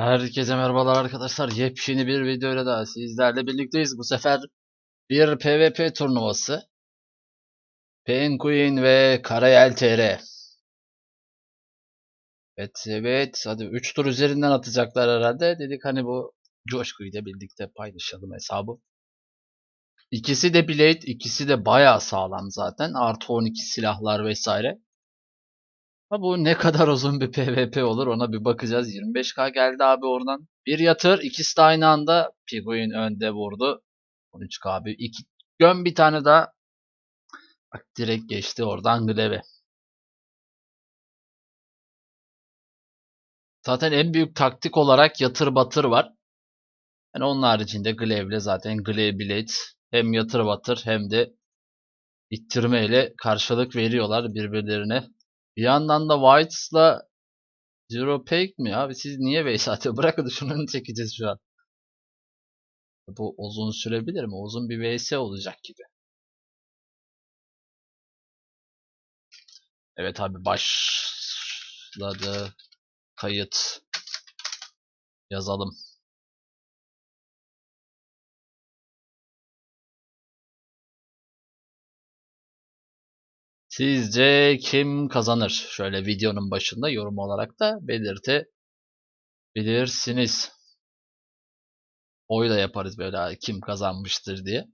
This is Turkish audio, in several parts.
Herkese merhabalar arkadaşlar. Yepyeni bir videoyla daha sizlerle birlikteyiz. Bu sefer bir PvP turnuvası. Penguin ve Karayel TR. Evet evet. Hadi 3 tur üzerinden atacaklar herhalde. Dedik hani bu coşkuyu da birlikte paylaşalım hesabı. İkisi de Blade, ikisi de bayağı sağlam zaten. Artı 12 silahlar vesaire. Ha bu ne kadar uzun bir PvP olur ona bir bakacağız. 25k geldi abi oradan. Bir yatır ikisi de aynı anda Piguin önde vurdu. 13k abi. İki, göm bir tane daha. Bak direkt geçti oradan Glaive. Zaten en büyük taktik olarak yatır batır var. Yani onun haricinde Glaive'le zaten Glaive Blade hem yatır batır hem de ittirmeyle karşılık veriyorlar birbirlerine. Bir yandan da Whites'la Zero Pake mi abi? Siz niye base atıyor? Bırakın şunu çekeceğiz şu an. Bu uzun sürebilir mi? Uzun bir vs olacak gibi. Evet abi başladı. Kayıt. Yazalım. Sizce kim kazanır? Şöyle videonun başında yorum olarak da belirtebilirsiniz. Oy da yaparız böyle kim kazanmıştır diye.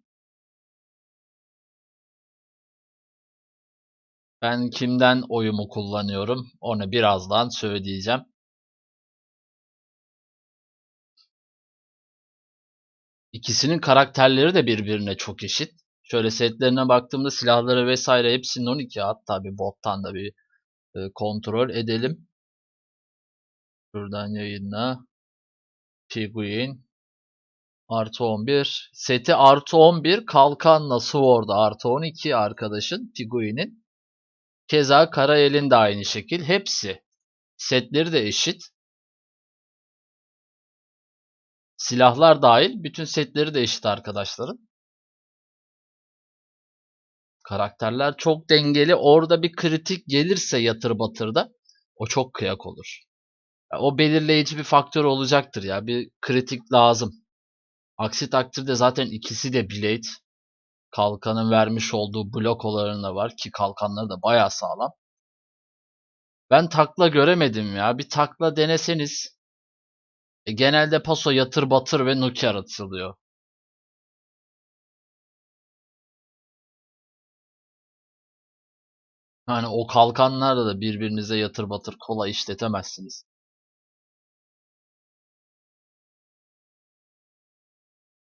Ben kimden oyumu kullanıyorum onu birazdan söyleyeceğim. İkisinin karakterleri de birbirine çok eşit. Şöyle setlerine baktığımda silahları vesaire hepsinin 12 hatta bir bottan da bir e, kontrol edelim. Buradan yayınla. Piguin. Artı 11. Seti artı 11. Kalkanla Sword'a artı 12 arkadaşın Piguin'in. Keza Karayel'in de aynı şekil. Hepsi. Setleri de eşit. Silahlar dahil bütün setleri de eşit arkadaşların. Karakterler çok dengeli. Orada bir kritik gelirse yatır batırda o çok kıyak olur. O belirleyici bir faktör olacaktır ya. Bir kritik lazım. Aksi takdirde zaten ikisi de Blade. Kalkanın vermiş olduğu blok olanı var ki kalkanları da baya sağlam. Ben takla göremedim ya. Bir takla deneseniz. E, genelde paso yatır batır ve nuker atılıyor. Yani o kalkanlarla da birbirinize yatır batır kolay işletemezsiniz.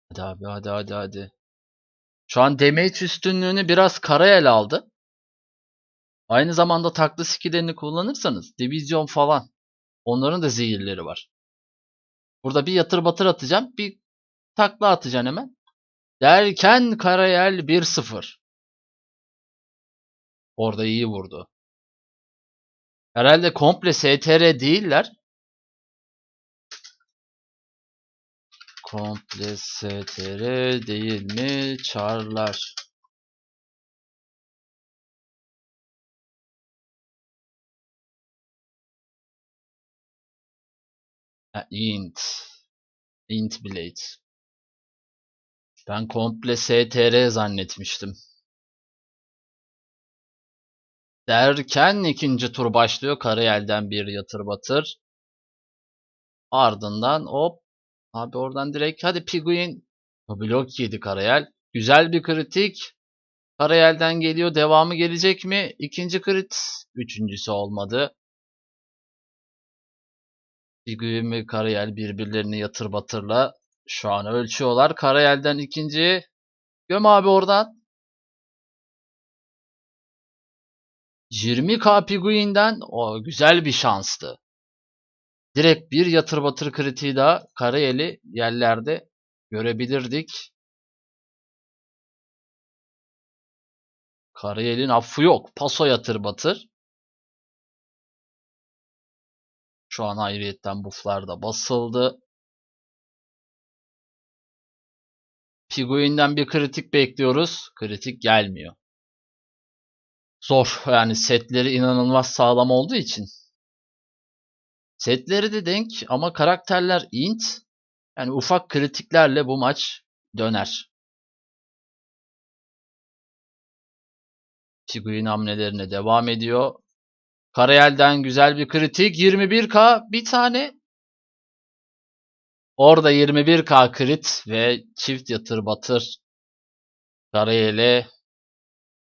Hadi abi hadi hadi hadi. Şu an damage üstünlüğünü biraz Karayel aldı. Aynı zamanda taklı skillerini kullanırsanız divizyon falan onların da zehirleri var. Burada bir yatır batır atacağım. Bir takla atacaksın hemen. Derken Karayel 1-0. Orada iyi vurdu. Herhalde komple STR değiller. Komple STR değil mi? Çarlar. Ha, int. Int Blade. Ben komple STR zannetmiştim. Derken ikinci tur başlıyor. Karayel'den bir yatır batır. Ardından hop. Abi oradan direkt hadi Piguin. Blok yedi Karayel. Güzel bir kritik. Karayel'den geliyor. Devamı gelecek mi? İkinci crit. Üçüncüsü olmadı. Piguin ve Karayel birbirlerini yatır batırla şu an ölçüyorlar. Karayel'den ikinci. Göm abi oradan. 20k Piguin'den o güzel bir şanstı. Direkt bir yatır batır kritiği daha Karayel'i yerlerde görebilirdik. Karayel'in affı yok. Paso yatır batır. Şu an ayrıyetten bufflar da basıldı. Piguin'den bir kritik bekliyoruz. Kritik gelmiyor. Zor. Yani setleri inanılmaz sağlam olduğu için. Setleri de denk ama karakterler int. Yani ufak kritiklerle bu maç döner. Tiguin hamlelerine devam ediyor. Karayel'den güzel bir kritik. 21k bir tane. Orada 21k krit ve çift yatır batır Karayel'e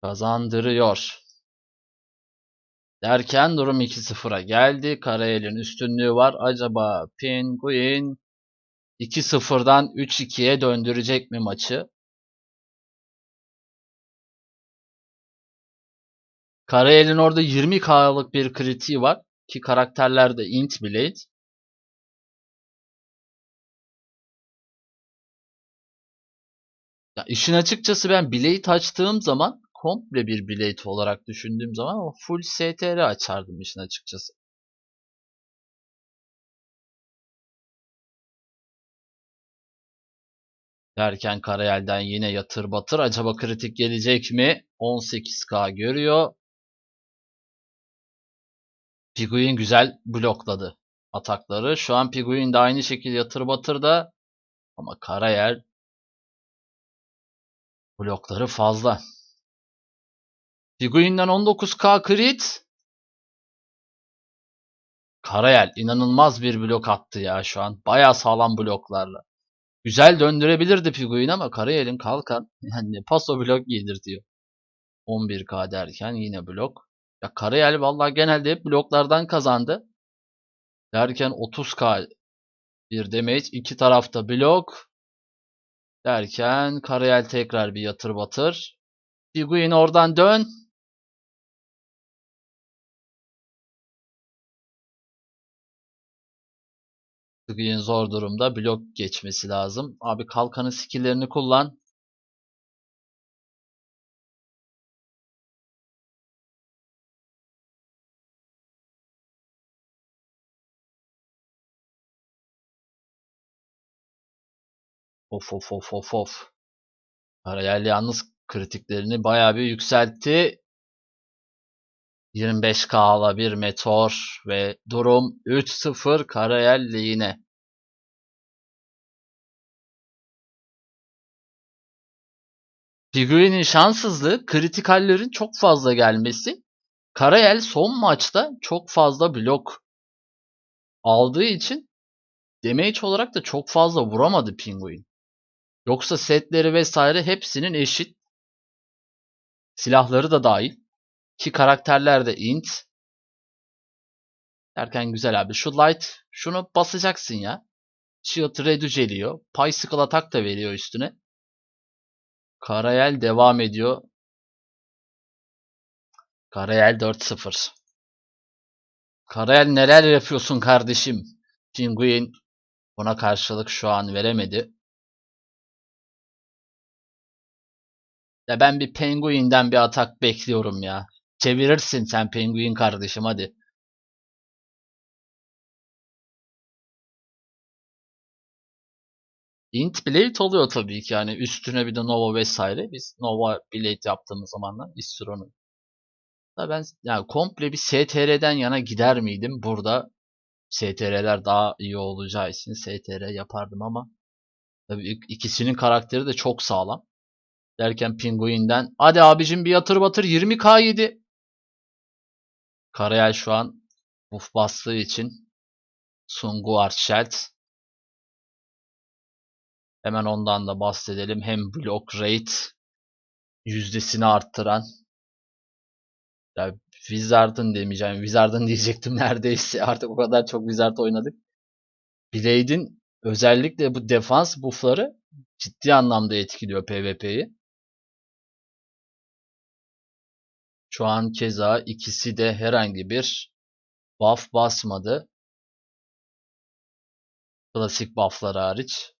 kazandırıyor. Derken durum 2-0'a geldi. Karayel'in üstünlüğü var. Acaba Penguin 2-0'dan 3-2'ye döndürecek mi maçı? Karayel'in orada 20k'lık bir kritiği var. Ki karakterler de int blade. Ya işin açıkçası ben blade açtığım zaman komple bir blade olarak düşündüğüm zaman o full STR açardım işin açıkçası. Derken Karayel'den yine yatır batır. Acaba kritik gelecek mi? 18k görüyor. Piguin güzel blokladı atakları. Şu an Piguin de aynı şekilde yatır batır da ama Karayel blokları fazla. Piguin'den 19k crit. Karayel inanılmaz bir blok attı ya şu an. Baya sağlam bloklarla. Güzel döndürebilirdi Piguin ama Karayel'in kalkan yani paso blok diyor. 11k derken yine blok. Ya Karayel vallahi genelde hep bloklardan kazandı. Derken 30k bir damage. iki tarafta blok. Derken Karayel tekrar bir yatır batır. Piguin oradan dön. Piguin zor durumda. Blok geçmesi lazım. Abi kalkanı skilllerini kullan. Of of of of of. Karayel yalnız kritiklerini bayağı bir yükseltti. 25K'la bir meteor ve durum 3-0 Karayel lehine. Figueroa'nın şanssızlığı kritikallerin çok fazla gelmesi. Karayel son maçta çok fazla blok aldığı için damage olarak da çok fazla vuramadı Penguin. Yoksa setleri vesaire hepsinin eşit. Silahları da dahil. Ki karakterler de int. Derken güzel abi. Şu light şunu basacaksın ya. Shield reduce Bicycle atak da veriyor üstüne. Karayel devam ediyor. Karayel 4-0. Karayel neler yapıyorsun kardeşim? Penguin buna karşılık şu an veremedi. Ya ben bir Penguin'den bir atak bekliyorum ya. Çevirirsin sen Penguin kardeşim hadi. Int Blade oluyor tabii ki yani üstüne bir de Nova vesaire. Biz Nova Blade yaptığımız zamanlar Istro'nun. Da ben yani komple bir STR'den yana gider miydim? Burada STR'ler daha iyi olacağı için STR yapardım ama tabii ikisinin karakteri de çok sağlam. Derken Penguin'den hadi abicim bir yatır batır 20k yedi. Karayel şu an buff bastığı için Sungu Archelt Hemen ondan da bahsedelim. Hem block rate yüzdesini arttıran ya Wizard'ın demeyeceğim. Wizard'ın diyecektim neredeyse. Artık o kadar çok Wizard oynadık. Blade'in özellikle bu defans buffları ciddi anlamda etkiliyor PvP'yi. Şu an keza ikisi de herhangi bir buff basmadı. Klasik bufflar hariç.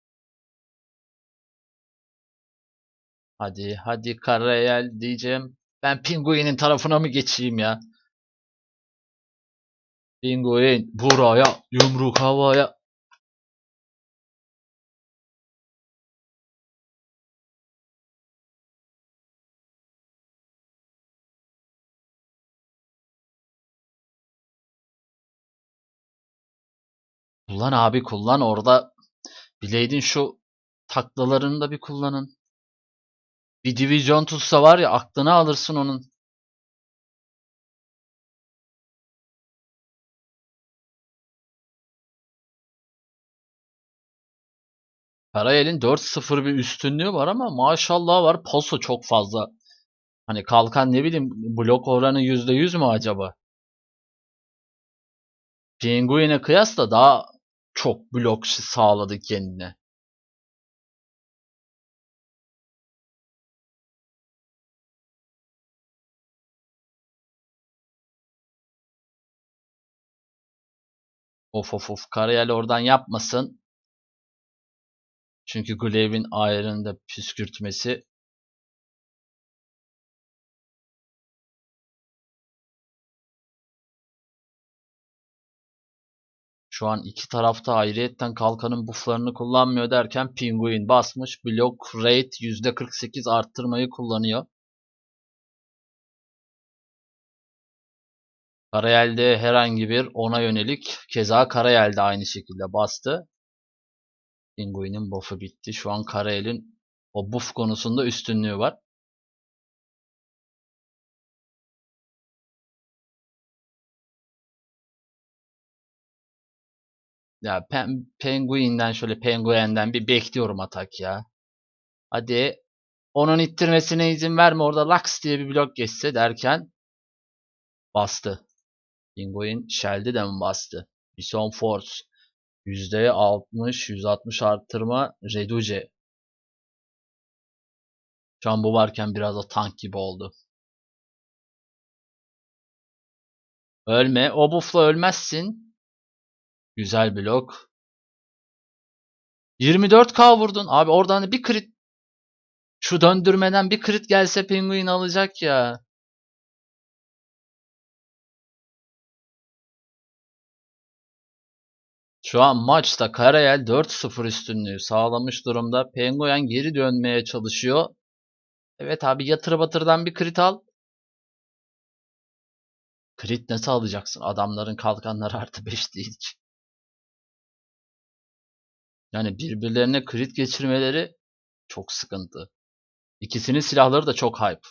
Hadi hadi Karayel diyeceğim. Ben Pinguin'in tarafına mı geçeyim ya? Pinguin buraya yumruk havaya. Kullan abi kullan orada Blade'in şu taklalarını da bir kullanın. Bir divizyon tutsa var ya aklını alırsın onun. Karayel'in 4-0 bir üstünlüğü var ama maşallah var. Paso çok fazla. Hani kalkan ne bileyim blok oranı %100 mü acaba? Penguin'e kıyasla daha çok blok sağladı kendine. Of of of Karayel oradan yapmasın. Çünkü Glaive'in ayrında püskürtmesi Şu an iki tarafta ayrıyetten kalkanın bufflarını kullanmıyor derken Penguin basmış. Block rate %48 arttırmayı kullanıyor. Karayel'de herhangi bir ona yönelik keza Karayel de aynı şekilde bastı. Penguin'in buff'ı bitti. Şu an Karayel'in o buff konusunda üstünlüğü var. Ya Pen Penguin'den şöyle Penguin'den bir bekliyorum atak ya. Hadi onun ittirmesine izin verme. Orada Lux diye bir blok geçse derken bastı. Penguin Shell'de de mi bastı? Bison Force. %60, 160 arttırma Reduce. Şu an bu varken biraz da tank gibi oldu. Ölme. O buff'la ölmezsin. Güzel blok. 24k vurdun. Abi oradan bir crit şu döndürmeden bir crit gelse Penguin alacak ya. Şu an maçta Karayel 4-0 üstünlüğü sağlamış durumda. Penguin geri dönmeye çalışıyor. Evet abi yatır batırdan bir crit al. Crit nasıl alacaksın? Adamların kalkanları artı 5 değil ki. Yani birbirlerine crit geçirmeleri çok sıkıntı. İkisinin silahları da çok hype.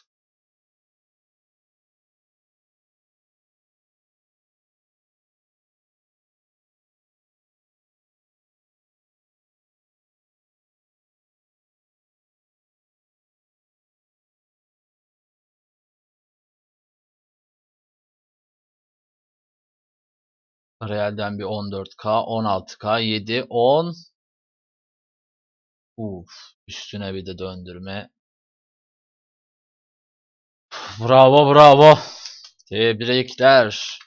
Real'den bir 14k, 16k, 7, 10. Uf, üstüne bir de döndürme. Bravo bravo. Tebrikler.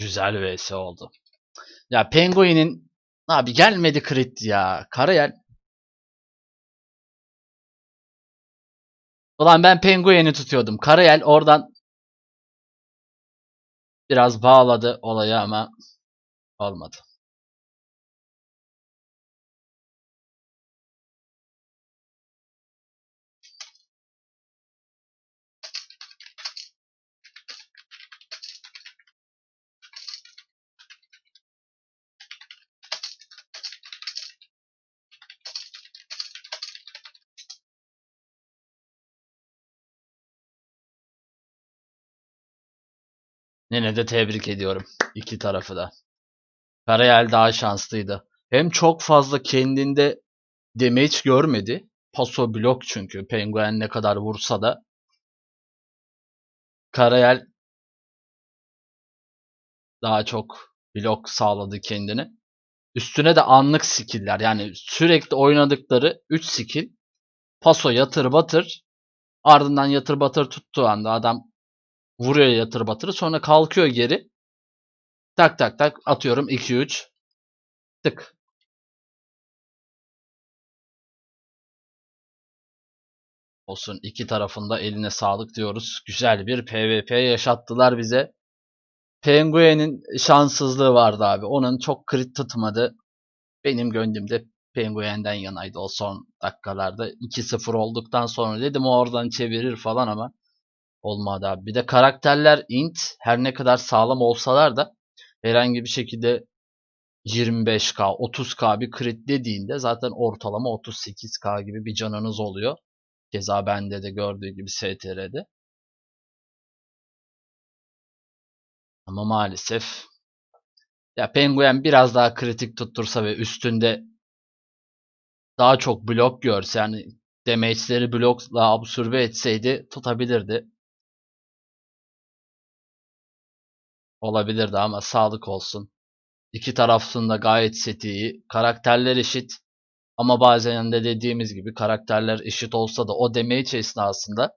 Güzel vs oldu. Ya Penguin'in abi gelmedi crit ya. Karayel. Ulan ben Penguin'i tutuyordum. Karayel oradan biraz bağladı olayı ama olmadı. Yine de tebrik ediyorum iki tarafı da. Karayel daha şanslıydı. Hem çok fazla kendinde damage görmedi. Paso blok çünkü. Penguen ne kadar vursa da. Karayel daha çok blok sağladı kendini. Üstüne de anlık skill'ler. Yani sürekli oynadıkları 3 skill. Paso yatır batır. Ardından yatır batır tuttuğu anda adam vuruyor yatır batırı. Sonra kalkıyor geri. Tak tak tak atıyorum 2-3. Tık. Olsun iki tarafında eline sağlık diyoruz. Güzel bir PvP yaşattılar bize. Penguen'in şanssızlığı vardı abi. Onun çok crit tutmadı. Benim gönlümde Penguen'den yanaydı o son dakikalarda. 2-0 olduktan sonra dedim oradan çevirir falan ama olmadı abi. Bir de karakterler int her ne kadar sağlam olsalar da herhangi bir şekilde 25k, 30k bir crit dediğinde zaten ortalama 38k gibi bir canınız oluyor. Keza bende de gördüğü gibi STR'de. Ama maalesef ya Penguin biraz daha kritik tuttursa ve üstünde daha çok blok görse yani damage'leri blokla absorbe etseydi tutabilirdi. Olabilirdi ama sağlık olsun. İki tarafında gayet seti iyi. Karakterler eşit. Ama bazen de dediğimiz gibi karakterler eşit olsa da o damage esnasında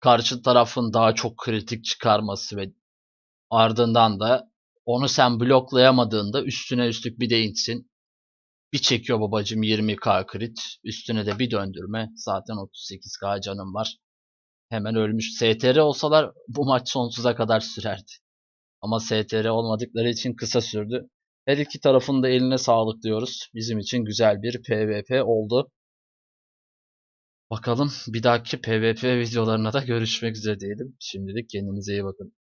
karşı tarafın daha çok kritik çıkarması ve ardından da onu sen bloklayamadığında üstüne üstlük bir de insin. Bir çekiyor babacım 20k crit. Üstüne de bir döndürme. Zaten 38k canım var. Hemen ölmüş. STR olsalar bu maç sonsuza kadar sürerdi. Ama STR olmadıkları için kısa sürdü. Her iki tarafın da eline sağlık diyoruz. Bizim için güzel bir PvP oldu. Bakalım bir dahaki PvP videolarına da görüşmek üzere diyelim. Şimdilik kendinize iyi bakın.